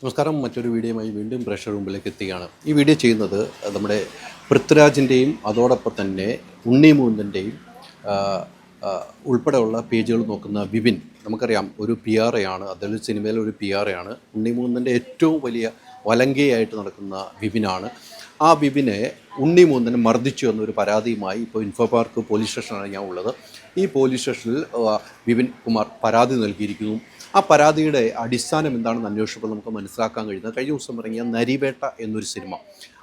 നമസ്കാരം. മറ്റൊരു വീഡിയോയുമായി വീണ്ടും പ്രഷർ മുമ്പിലേക്ക് എത്തുകയാണ്. ഈ വീഡിയോ ചെയ്യുന്നത് നമ്മുടെ പൃഥ്വിരാജിന്റെയും അതോടൊപ്പം തന്നെ ഉണ്ണി മൂന്നിന്റെയും ഉൾപ്പെടെയുള്ള പേജുകൾ നോക്കുന്ന വിപിൻ. നമുക്കറിയാം ഒരു പി ആർ എ ആണ് അദ്ദേഹം സിനിമയിലെ ഒരു പി ആർ എ ആണ്. ഉണ്ണി മൂന്നിന്റെ ഏറ്റവും വലിയ വലങ്കയായിട്ട് നടക്കുന്ന വിപിനാണ്. ആ വിപിനെ ഉണ്ണി മൂന്നനെ മർദ്ദിച്ചു എന്നൊരു പരാതിയുമായി ഇപ്പോൾ ഇൻഫോ പാർക്ക് പോലീസ് സ്റ്റേഷനാണ് ഞാൻ ഉള്ളത്. ഈ പോലീസ് സ്റ്റേഷനിൽ വിപിൻ കുമാർ പരാതി നൽകിയിരിക്കുന്നു. ആ പരാതിയുടെ അടിസ്ഥാനം എന്താണെന്ന് അന്വേഷിച്ചപ്പോൾ നമുക്ക് മനസ്സിലാക്കാൻ കഴിയുന്നത് കഴിഞ്ഞ ദിവസം ഇറങ്ങിയ നരിവേട്ട എന്നൊരു സിനിമ.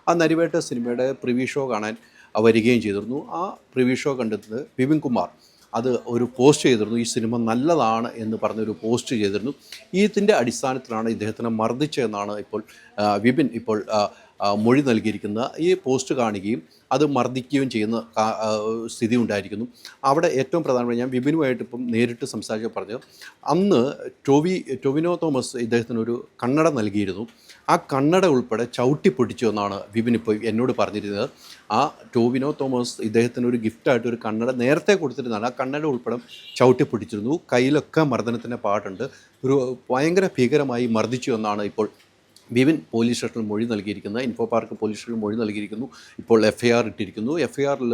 ആ നരിവേട്ട സിനിമയുടെ പ്രിവ്യൂ ഷോ കാണാൻ വരികയും ചെയ്തിരുന്നു. ആ പ്രിവ്യൂ ഷോ കണ്ടെത്തുന്നത് വിപിൻ കുമാർ. അത് ഒരു പോസ്റ്റ് ചെയ്തിരുന്നു. ഈ സിനിമ നല്ലതാണ് എന്ന് പറഞ്ഞൊരു പോസ്റ്റ് ചെയ്തിരുന്നു. ഇതിന്റെ അടിസ്ഥാനത്തിലാണ് ഇദ്ദേഹത്തിനെ മർദ്ദിച്ചതെന്നാണ് ഇപ്പോൾ വിപിൻ ഇപ്പോൾ മൊഴി നൽകിയിരിക്കുന്ന ഈ പോസ്റ്റ് കാണുകയും അത് മർദ്ദിക്കുകയും ചെയ്യുന്ന സ്ഥിതി ഉണ്ടായിരിക്കുന്നു. അവിടെ ഏറ്റവും പ്രധാനമായി ഞാൻ വിപിനുമായിട്ട് ഇപ്പം നേരിട്ട് സംസാരിച്ച് പറഞ്ഞു അന്ന് ടൊവി ടൊവിനോ തോമസ് ഇദ്ദേഹത്തിന് ഒരു കണ്ണട നൽകിയിരുന്നു. ആ കണ്ണട ഉൾപ്പെടെ ചവിട്ടി പൊടിച്ചു എന്നാണ് വിപിൻ ഇപ്പോൾ എന്നോട് പറഞ്ഞിരുന്നത്. ആ ടോവിനോ തോമസ് ഇദ്ദേഹത്തിന് ഒരു ഗിഫ്റ്റായിട്ട് ഒരു കണ്ണട നേരത്തെ കൊടുത്തിരുന്നതാണ്. ആ കണ്ണട ഉൾപ്പെടെ ചവിട്ടി പൊടിച്ചിരുന്നു. കയ്യിലൊക്കെ മർദ്ദനത്തിന്റെ പാട്ടുണ്ട് ഒരു ഭയങ്കര ഭീകരമായി മർദ്ദിച്ചു എന്നാണ് ഇപ്പോൾ വിപിൻ പോലീസ് സ്റ്റേഷനിൽ മൊഴി നൽകിയിരിക്കുന്ന ഇൻഫോ പാർക്ക് പോലീസ് സ്റ്റേഷനിൽ മൊഴി നൽകിയിരിക്കുന്നു. ഇപ്പോൾ എഫ് ഐ ആർ ഇട്ടിരിക്കുന്നു. എഫ് ഐ ആറിൽ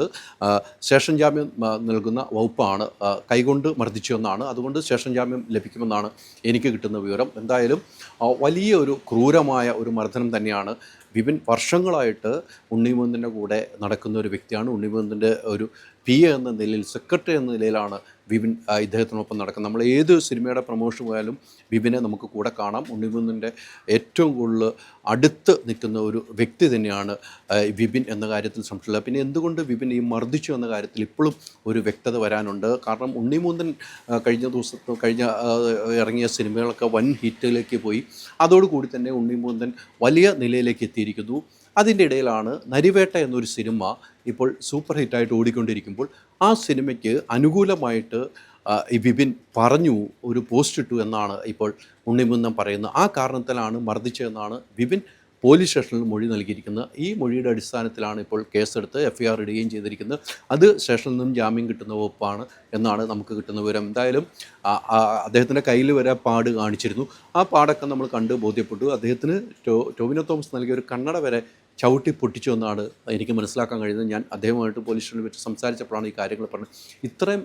സ്റ്റേഷൻ ജാമ്യം നൽകുന്ന വകുപ്പാണ് കൈകൊണ്ട് മർദ്ദിച്ചുവെന്നാണ് അതുകൊണ്ട് സ്റ്റേഷൻ ജാമ്യം ലഭിക്കുമെന്നാണ് എനിക്ക് കിട്ടുന്ന വിവരം. എന്തായാലും വലിയ ഒരു ക്രൂരമായ ഒരു മർദ്ദനം തന്നെയാണ് വിപിൻ വർഷങ്ങളായിട്ട് ഉണ്ണിമുന്തിന്റെ കൂടെ നടക്കുന്ന ഒരു വ്യക്തിയാണ്. ഉണ്ണിമുന്തിന്റെ ഒരു പി എന്ന നിലയിൽ സെക്രട്ടറി എന്ന നിലയിലാണ് വിപിൻ ഇദ്ദേഹത്തിനൊപ്പം നടക്കും നമ്മൾ ഏത് സിനിമയുടെ പ്രൊമോഷൻ പോയാലും വിപിനെ നമുക്ക് കൂടെ കാണാം. ഉണ്ണിമുന്നിന്റെ ഏറ്റവും കൂടുതൽ അടുത്ത് നിൽക്കുന്ന ഒരു വ്യക്തി തന്നെയാണ് വിപിൻ എന്ന കാര്യത്തിൽ സംശയമില്ല. പിന്നെ എന്തുകൊണ്ട് വിപിൻ ഈ മർദ്ദിച്ചു എന്ന കാര്യത്തിൽ ഇപ്പോഴും ഒരു വ്യക്തത വരാനുണ്ട്? കാരണം ഉണ്ണിമുന്തൻ കഴിഞ്ഞ ദിവസത്തെ കഴിഞ്ഞ ഇറങ്ങിയ സിനിമകളൊക്കെ വൻ ഹിറ്റിലേക്ക് പോയി. അതോടുകൂടി തന്നെ ഉണ്ണിമുന്തൻ വലിയ നിലയിലേക്ക് എത്തിയിരിക്കുന്നു. അതിന്റെ ഇടയിലാണ് നരിവേട്ട എന്നൊരു സിനിമ ഇപ്പോൾ സൂപ്പർ ഹിറ്റായിട്ട് ഓടിക്കൊണ്ടിരിക്കുമ്പോൾ ആ സിനിമയ്ക്ക് അനുകൂലമായിട്ട് വിപിൻ പറഞ്ഞു ഒരു പോസ്റ്റ് ഇട്ടു എന്നാണ് ഇപ്പോൾ ഉണ്ണിമുന്നം പറയുന്നത്. ആ കാരണത്തിലാണ് മർദ്ദിച്ചതെന്നാണ് വിപിൻ പോലീസ് സ്റ്റേഷനിൽ മൊഴി നൽകിയിരിക്കുന്നത്. ഈ മൊഴിയുടെ അടിസ്ഥാനത്തിലാണ് ഇപ്പോൾ കേസെടുത്ത് എഫ് ഐ ആർ ഇടുകയും ചെയ്തിരിക്കുന്നത്. അത് സ്റ്റേഷനിൽ നിന്നും ജാമ്യം കിട്ടുന്ന വകുപ്പാണ് എന്നാണ് നമുക്ക് കിട്ടുന്ന വിവരം. എന്തായാലും അദ്ദേഹത്തിന്റെ കയ്യിൽ വരെ പാട് കാണിച്ചിരുന്നു. ആ പാടൊക്കെ നമ്മൾ കണ്ട് ബോധ്യപ്പെട്ടു. അദ്ദേഹത്തിന് ടോ ടോവിനോ തോമസ് നൽകിയ ഒരു കണ്ണട വരെ ചവിട്ടി പൊട്ടിച്ചു എന്നാണ് എനിക്ക് മനസ്സിലാക്കാൻ കഴിയുന്നത്. ഞാൻ അദ്ദേഹമായിട്ട് പോലീസ് സ്റ്റേഷനിൽ വെച്ച് സംസാരിച്ചപ്പോഴാണ് ഈ കാര്യങ്ങൾ പറഞ്ഞത്. ഇത്രയും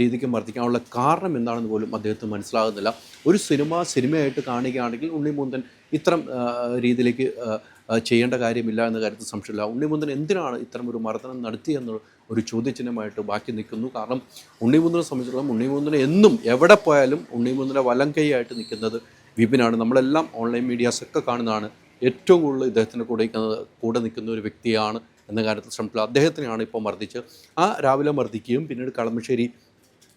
രീതിക്ക് മർദ്ദിക്കാനുള്ള കാരണം എന്താണെന്ന് പോലും അദ്ദേഹത്തിന് മനസ്സിലാകുന്നില്ല. ഒരു സിനിമ സിനിമയായിട്ട് കാണുകയാണെങ്കിൽ ഉണ്ണിമുന്തൻ ഇത്തരം രീതിയിലേക്ക് ചെയ്യേണ്ട കാര്യമില്ല എന്ന കാര്യത്തിൽ സംശയമില്ല. ഉണ്ണിമുന്തൻ എന്തിനാണ് ഇത്തരം ഒരു മർദ്ദനം നടത്തിയെന്ന് ഒരു ചോദ്യചിഹ്നമായിട്ട് ബാക്കി നിൽക്കുന്നു. കാരണം ഉണ്ണിമുന്തനെ സംബന്ധിച്ചിടത്തോളം ഉണ്ണിമുന്തനെ എന്നും എവിടെ പോയാലും ഉണ്ണിമുന്തനെ വലം കൈയായിട്ട് നിൽക്കുന്നത് വിപിനാണ്. നമ്മളെല്ലാം ഓൺലൈൻ മീഡിയാസൊക്കെ കാണുന്നതാണ്. ഏറ്റവും കൂടുതൽ ഇദ്ദേഹത്തിന്റെ കൂടെ കൂടെ നിൽക്കുന്ന ഒരു വ്യക്തിയാണ് എന്ന കാര്യത്തിൽ ശ്രമിച്ചില്ല അദ്ദേഹത്തിനെയാണ് ഇപ്പോൾ മർദ്ദിച്ച് ആ രാവിലെ മർദ്ദിക്കുകയും പിന്നീട് കളമശ്ശേരി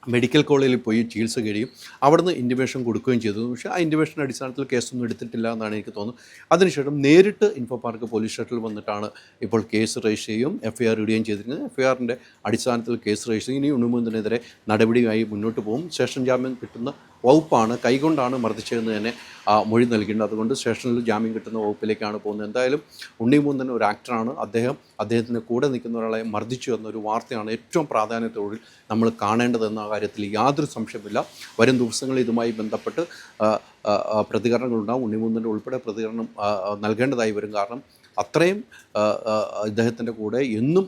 മെഡിക്കൽ കോളേജിൽ പോയി ചികിത്സ കഴിയും. അവിടുന്ന് ഇന്റിമേഷൻ കൊടുക്കുകയും ചെയ്തു. പക്ഷേ ആ ഇന്റിമേഷന്റെ അടിസ്ഥാനത്തിൽ കേസൊന്നും എടുത്തിട്ടില്ല എന്നാണ് എനിക്ക് തോന്നുന്നത്. അതിനുശേഷം നേരിട്ട് ഇൻഫോ പാർക്ക് പോലീസ് സ്റ്റേഷനിൽ വന്നിട്ടാണ് ഇപ്പോൾ കേസ് രജിസ്റ്റർ ചെയ്യും എഫ് ഐ ആർ ഇടുകയും ചെയ്തിരിക്കുന്നത്. എഫ് ഐ ആറിന്റെ അടിസ്ഥാനത്തിൽ കേസ് രജിസ്റ്റർ ചെയ്യും. ഇനി ഉണ്ണിമുന്തിനെതിരെ നടപടിയായി മുന്നോട്ട് പോകും. സ്റ്റേഷൻ ജാമ്യം കിട്ടുന്ന വകുപ്പാണ് കൈകൊണ്ടാണ് മർദ്ദിച്ചതെന്ന് തന്നെ മൊഴി നൽകിയിട്ടുണ്ട്. അതുകൊണ്ട് സ്റ്റേഷനിൽ ജാമ്യം കിട്ടുന്ന വകുപ്പിലേക്കാണ് പോകുന്നത്. എന്തായാലും ഉണ്ണിമൂന്നൻ ഒരു ആക്ടറാണ് അദ്ദേഹം അദ്ദേഹത്തിന് കൂടെ നിൽക്കുന്ന ഒരാളെ മർദ്ദിച്ചു എന്നൊരു വാർത്തയാണ് ഏറ്റവും പ്രാധാന്യത്തോടെ നമ്മൾ കാണേണ്ടതെന്ന കാര്യത്തിൽ യാതൊരു സംശയമില്ല വരും ദിവസങ്ങളിൽ ഇതുമായി ബന്ധപ്പെട്ട് പ്രതികരണങ്ങളുണ്ടാകും ഉണ്ണിമൂന്നന്റെ ഉൾപ്പെടെ പ്രതികരണം നൽകേണ്ടതായി വരും. കാരണം അത്രയും ഇദ്ദേഹത്തിന്റെ കൂടെ എന്നും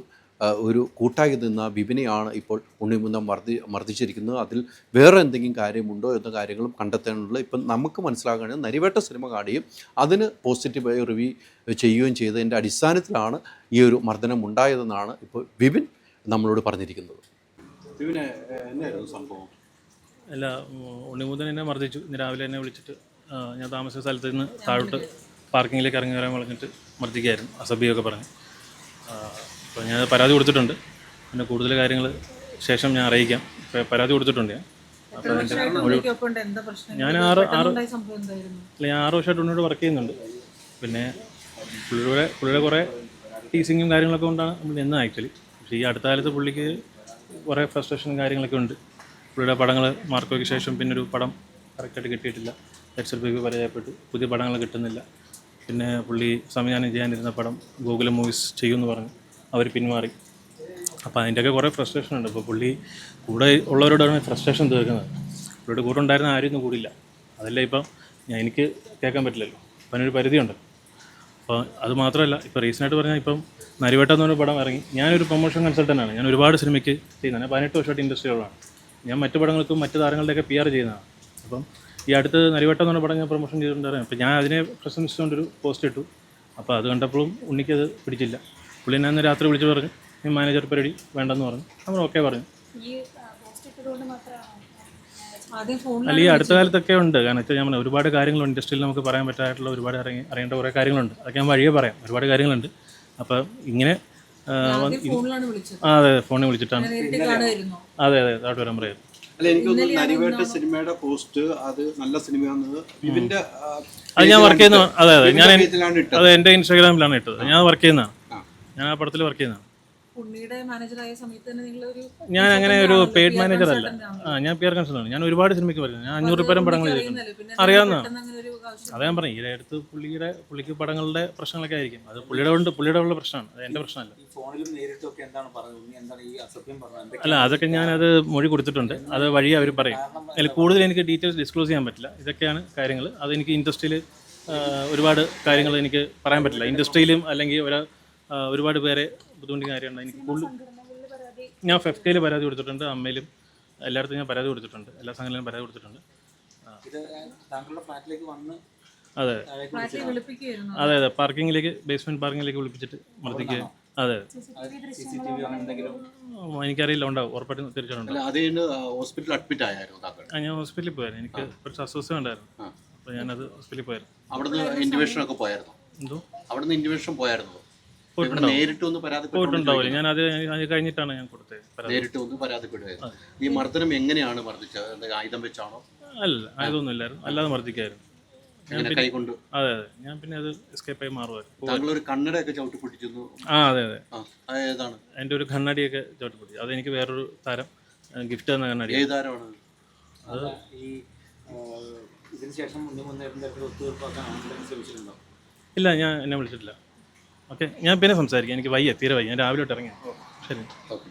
ഒരു കൂട്ടായി നിന്ന വിപണിയാണ് ഇപ്പോൾ ഉണ്ണിമുന്നം മർദ്ദി മർദ്ദിച്ചിരിക്കുന്നത്. അതിൽ വേറെ എന്തെങ്കിലും കാര്യമുണ്ടോ എന്ന കാര്യങ്ങളും കണ്ടെത്താനുള്ള ഇപ്പം നമുക്ക് മനസ്സിലാക്കുകയാണ് നരിവേട്ട സിനിമ കാണുകയും അതിന് പോസിറ്റീവായി റിവ്യൂ ചെയ്യുകയും ചെയ്തതിന്റെ അടിസ്ഥാനത്തിലാണ് ഈ ഒരു മർദ്ദനം ഉണ്ടായതെന്നാണ് ഇപ്പോൾ വിപിൻ നമ്മളോട് പറഞ്ഞിരിക്കുന്നത്. സംഭവം? അല്ല ഉണ്ണിമുതൻ എന്നെ മർദ്ദിച്ചു. ഇന്ന് രാവിലെ എന്നെ വിളിച്ചിട്ട് ഞാൻ താമസിച്ച സ്ഥലത്ത് നിന്ന് താഴോട്ട് പാർക്കിങ്ങിലേക്ക് ഇറങ്ങി വരാൻ പറഞ്ഞിട്ട് മർദ്ദിക്കായിരുന്നു അസഭ്യമൊക്കെ പറഞ്ഞ്. അപ്പോൾ ഞാൻ പരാതി കൊടുത്തിട്ടുണ്ട്. പിന്നെ കൂടുതൽ കാര്യങ്ങൾ ശേഷം ഞാൻ അറിയിക്കാം. പരാതി കൊടുത്തിട്ടുണ്ട് ഞാൻ. അപ്പോൾ അതിന്റെ ഞാൻ ആറ് ആറ് അല്ല ഞാൻ ആറ് വർഷമായിട്ട് ഉണ്ണിയോട് വർക്ക് ചെയ്യുന്നുണ്ട്. പിന്നെ പുള്ളിയുടെ പുള്ളിയുടെ കുറേ ടീസിങ്ങും കാര്യങ്ങളൊക്കെ കൊണ്ടാണ് നമ്മൾ നിന്നത് ആക്ച്വലി പക്ഷേ ഈ അടുത്ത കാലത്ത് പുള്ളിക്ക് കുറേ ഫ്രസ്ട്രേഷനും കാര്യങ്ങളൊക്കെ ഉണ്ട്. പുള്ളിയുടെ പടങ്ങൾ മാർക്കോയ്ക്ക് ശേഷം പിന്നെ ഒരു പടം കറക്റ്റായിട്ട് കിട്ടിയിട്ടില്ല. ലെക്ചർ ബേബി പരാജയപ്പെട്ടു. പുതിയ പടങ്ങൾ കിട്ടുന്നില്ല. പിന്നെ പുള്ളി സംവിധാനം ചെയ്യാനിരുന്ന പടം ഗൂഗിൾ മൂവീസ് ചെയ്യുമെന്ന് പറഞ്ഞു. അവർ പിന്മാറി. അപ്പോൾ അതിന്റെയൊക്കെ കുറേ ഫ്രസ്ട്രേഷൻ ഉണ്ട്. അപ്പോൾ പുള്ളി കൂടെ ഉള്ളവരോടാണ് ഫ്രസ്ട്രേഷൻ തീർക്കുന്നത്. പുള്ളിയുടെ കൂടെ ഉണ്ടായിരുന്ന ആരും കൂടില്ല അതല്ല ഇപ്പം ഞാൻ എനിക്ക് കേൾക്കാൻ പറ്റില്ലല്ലോ. അപ്പം അതിനൊരു പരിധിയുണ്ട്. അപ്പോൾ അത് മാത്രമല്ല ഇപ്പോൾ റീസെന്റായിട്ട് പറഞ്ഞാൽ ഇപ്പം നരിവേട്ടം എന്ന് പറഞ്ഞ പടം ഇറങ്ങി. ഞാനൊരു പ്രൊമോഷൻ കൺസൾട്ടന്റാണ് ഞാൻ ഒരുപാട് സിനിമയ്ക്ക് ചെയ്യുന്നതാണ്. പതിനെട്ട് വർഷമായിട്ട് ഇൻഡസ്ട്രിയോളാണ് ഞാൻ മറ്റു പടങ്ങൾക്കും മറ്റു താരങ്ങളുടെയൊക്കെ പി ആർ ചെയ്യുന്നതാണ്. അപ്പം ഈ അടുത്ത് നരിവട്ടം എന്ന് പറഞ്ഞ പടം ഞാൻ പ്രൊമോഷൻ ചെയ്തിട്ടുണ്ടായിരുന്നു. അപ്പോൾ ഞാൻ അതിനെ പ്രശംസിച്ചുകൊണ്ടൊരു പോസ്റ്റ് ഇട്ടു. അപ്പോൾ അത് കണ്ടപ്പോഴും ഉണ്ണിക്കത് പിടിച്ചില്ല. പുള്ളി എന്നെ അന്ന് രാത്രി വിളിച്ച് പറഞ്ഞു ഈ മാനേജർ പരിപാടി വേണ്ടെന്ന് പറഞ്ഞു. നമ്മൾ ഓക്കെ പറഞ്ഞു. അല്ല ഈ അടുത്ത കാലത്തൊക്കെ ഉണ്ട്. കാരണം വെച്ചാൽ ഞാൻ ഒരുപാട് കാര്യങ്ങളുണ്ട്. ഇൻഡസ്ട്രിയിൽ നമുക്ക് പറയാൻ പറ്റായിട്ടുള്ള ഒരുപാട് അറിയ അറിയേണ്ട കുറേ കാര്യങ്ങളുണ്ട്. അതൊക്കെ ഞാൻ വഴിയേ പറയാം. ഒരുപാട് കാര്യങ്ങളുണ്ട്. അപ്പം ഇങ്ങനെ ആ, ഫോണിലാണ് വിളിച്ചത്. അതെ ഫോണിൽ വിളിച്ചിട്ടാണ്. അതെ അതെ താട്ട് വരാൻ പറയാം. അല്ല നരിവേട്ട സിനിമയുടെ പോസ്റ്റ് അത് നല്ല അത് ഞാൻ വർക്ക് ചെയ്യുന്ന അതെ അതെ ഞാൻ അതെ എന്റെ ഇൻസ്റ്റാഗ്രാമിലാണ് ഇട്ടത്. ഞാൻ വർക്ക് ചെയ്യുന്നതാണ്. ഞാൻ ആ പടത്തിൽ വർക്ക് ചെയ്യുന്നതാണ്. ഉണ്ണിയുടെ മാനേജറായ സമയത്ത് തന്നെ നിങ്ങൾ ഒരു ഞാൻ അങ്ങനെ ഒരു പെയ്ഡ് മാനേജർ അല്ല. ആ ഞാൻ പി ആർ ആണ്. ഞാൻ ഒരുപാട് സിനിമയ്ക്ക് പറയുന്നത് ഞാൻ അഞ്ഞൂറ് പേരും പടങ്ങൾ ചെയ്തിട്ടുണ്ട്. അറിയാവുന്ന അറിയാവുന്നതാണ് അങ്ങനെ ഒരു ആവശ്യം അതാ ഞാൻ പറഞ്ഞു ഈ അടുത്ത് പുള്ളിയുടെ പുള്ളിക്ക് പടങ്ങളുടെ പ്രശ്നങ്ങളൊക്കെ ആയിരിക്കും. അത് പുള്ളിയുടെ കൊണ്ട് പുള്ളിയുടെ ഉള്ള പ്രശ്നമാണ്. അത് എന്റെ പ്രശ്നമല്ല. അല്ല അതൊക്കെ ഞാൻ അത് മൊഴി കൊടുത്തിട്ടുണ്ട്. അത് വഴി അവർ പറയും. അതിൽ കൂടുതൽ എനിക്ക് ഡീറ്റെയിൽസ് ഡിസ്ക്ലോസ് ചെയ്യാൻ പറ്റില്ല. ഇതൊക്കെയാണ് കാര്യങ്ങൾ അത് എനിക്ക് ഇൻഡസ്ട്രിയിൽ ഒരുപാട് കാര്യങ്ങൾ എനിക്ക് പറയാൻ പറ്റില്ല. ഇൻഡസ്ട്രിയിലും അല്ലെങ്കിൽ ഒരു ആ, ഒരുപാട് പേരെ ബുദ്ധിമുട്ടിക്കുന്ന കാര്യമുണ്ട് എനിക്ക് കൂടുതൽ ഞാൻ ഫെഫ്റ്റയിൽ പരാതി കൊടുത്തിട്ടുണ്ട് അമ്മയിലും എല്ലായിടത്തും ഞാൻ പരാതി കൊടുത്തിട്ടുണ്ട് എല്ലാ സംഘടനയിലും പരാതി കൊടുത്തിട്ടുണ്ട്. ഇത് താങ്കളുടെ ഫ്ലാറ്റിലേക്ക് വന്ന് അതെ. അതെ അതെ. പാർക്കിങ്ങിലേക്ക് ബേസ്മെന്റ് പാർക്കിങ്ങിലേക്ക് വിളിപ്പിച്ചിട്ട് മർദ്ദിക്കുക അതെ. എനിക്കറിയില്ല. ഉണ്ടാവും ഉറപ്പായിട്ടും തിരിച്ചിട്ടുണ്ട് ഹോസ്പിറ്റലിൽ അഡ്മിറ്റ് ആയിരുന്നു ഞാൻ ഹോസ്പിറ്റലിൽ പോയായിരുന്നു. എനിക്ക് കുറച്ച് അസ്വസ്ഥ ഉണ്ടായിരുന്നു. അപ്പൊ അപ്പോൾ ഞാനത് ഹോസ്പിറ്റലിൽ പോയായിരുന്നു. അവിടുന്ന് ഇന്റിമേഷൻ ഒക്കെ പോയായിരുന്നു? എന്തോ? അവിടുന്ന് ഇന്റിമേഷൻ പോയായിരുന്നു. നേരിട്ട് ഒന്ന് ഞാൻ അത് അത് കഴിഞ്ഞിട്ടാണ് ഞാൻ കൊടുത്തത് നേരിട്ട് ഒന്ന് പരാതിപ്പെടുകയായിരുന്നു ഈ മർദ്ദനം എങ്ങനെയാണ് മർദ്ദിച്ചത്? ആയുധം വെച്ചാണോ? അല്ല ആയുധമൊന്നും ഇല്ലായിരുന്നു. അല്ലാതെ മർദ്ദിക്കായിരുന്നു. കൈകൊണ്ട് അതെ അതെ. ഞാൻ പിന്നെ അത് എസ്കേപ്പായി മാറുമായിരുന്നു താങ്കൾ ഒരു കണ്ണടയൊക്കെ ചവിട്ടി ആ അതെ അതെ. ആ അത് ഏതാണ്? എന്റെ ഒരു കണ്ണാടിയൊക്കെ ചോട്ടിപ്പൊട്ടി അതെനിക്ക് വേറൊരു താരം ഗിഫ്റ്റ് തന്ന കണ്ണടി ഏതാരമാണ് അല്ല ഈ ഇതിന് ശേഷം ഒത്തുതീർപ്പാക്കാൻ ശ്രമിച്ചിട്ടുണ്ടോ? ഇല്ല ഞാൻ എന്നെ വിളിച്ചിട്ടില്ല. ഓക്കെ ഞാൻ പിന്നെ സംസാരിക്കാം. എനിക്ക് വയ്യ തീരെ വയ്യ. ഞാൻ രാവിലെ ഇറങ്ങി ശരി. ഓക്കെ.